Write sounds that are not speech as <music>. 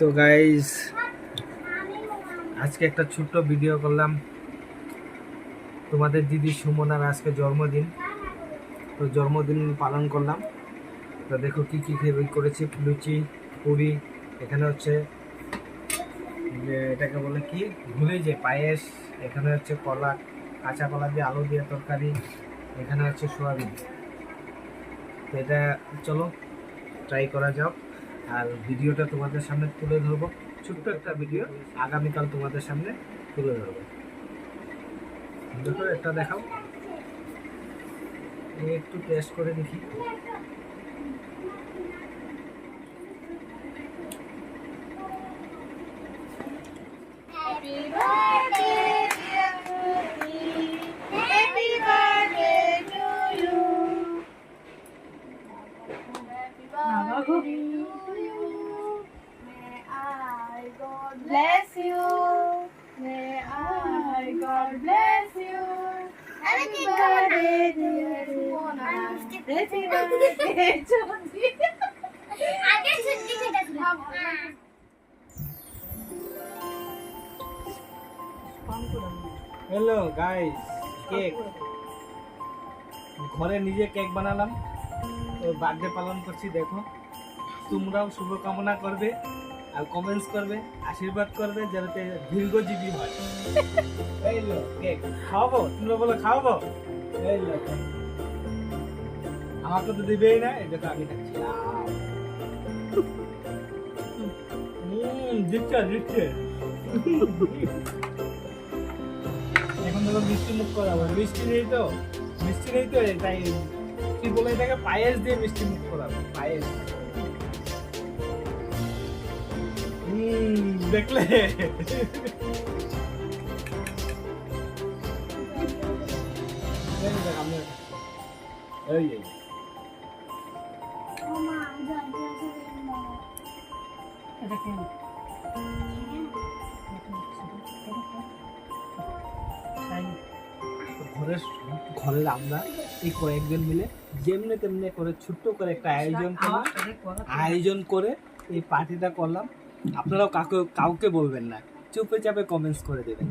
তো গাইস আজকে একটা ছোট্ট ভিডিও করলাম। তোমাদের দিদি সুমনার আজকে জন্মদিন। তো জন্মদিন পালন করলাম। তো দেখো কি কি খেয়ে করেছি, লুচি, পুরি, এখানে হচ্ছে এটাকে বলে কি, ভুলে যে পায়েস, এখানে হচ্ছে কলা, কাঁচা কলা দিয়ে আলু দিয়ে তরকারি, এখানে হচ্ছে সোয়াবিন। তো এটা চলো ট্রাই করা যাক। আর ভিডিওটা তোমাদের সামনে তুলে ধরবো। ছোট্ট একটা ভিডিও আগামীকাল তোমাদের সামনে তুলে ধরবো। দেখো একটা দেখাও। একটু টেস্ট করে দেখি। Happy birthday, bless you. May I God bless you. Happy birthday, dear Mona. Happy birthday you. আগে ছুটি কেটেছিল হ্যালো গাইস কেক ঘরে নিজে কেক বানালাম বার্থডে পালন করছি দেখো। তোমরাও শুভকামনা করবে আর কমেন্টস করবে আশীর্বাদ করবে যাতে দীর্ঘজীবী হয়। <laughs> এই লো কেক খাওয়াবো? তোমরা বলো খাওয়াবো? এই লো আমাকে তো দিবেই না এই দেখো আমি খাচ্ছি। হুম দিচ্ছে দিচ্ছে। এখন দেখো মিষ্টি মুখ করাবো। মিষ্টি নেই তো? মিষ্টি নেই তো? তাই কি বলে এটাকে? পায়েস দিয়ে মিষ্টি মুখ করাবো পায়েস। হুম দেখলে? এই এই ঘরের ঘরের আমরা এই কয়েকজন মিলে যেমনি তেমনি করে ছোট্ট করে একটা আয়োজন করলাম। আয়োজন করে এই পার্টিটা করলাম। আপনারাও কাউকে কাউকে বলবেন না। চুপে চাপে কমেন্টস করে দেবেন।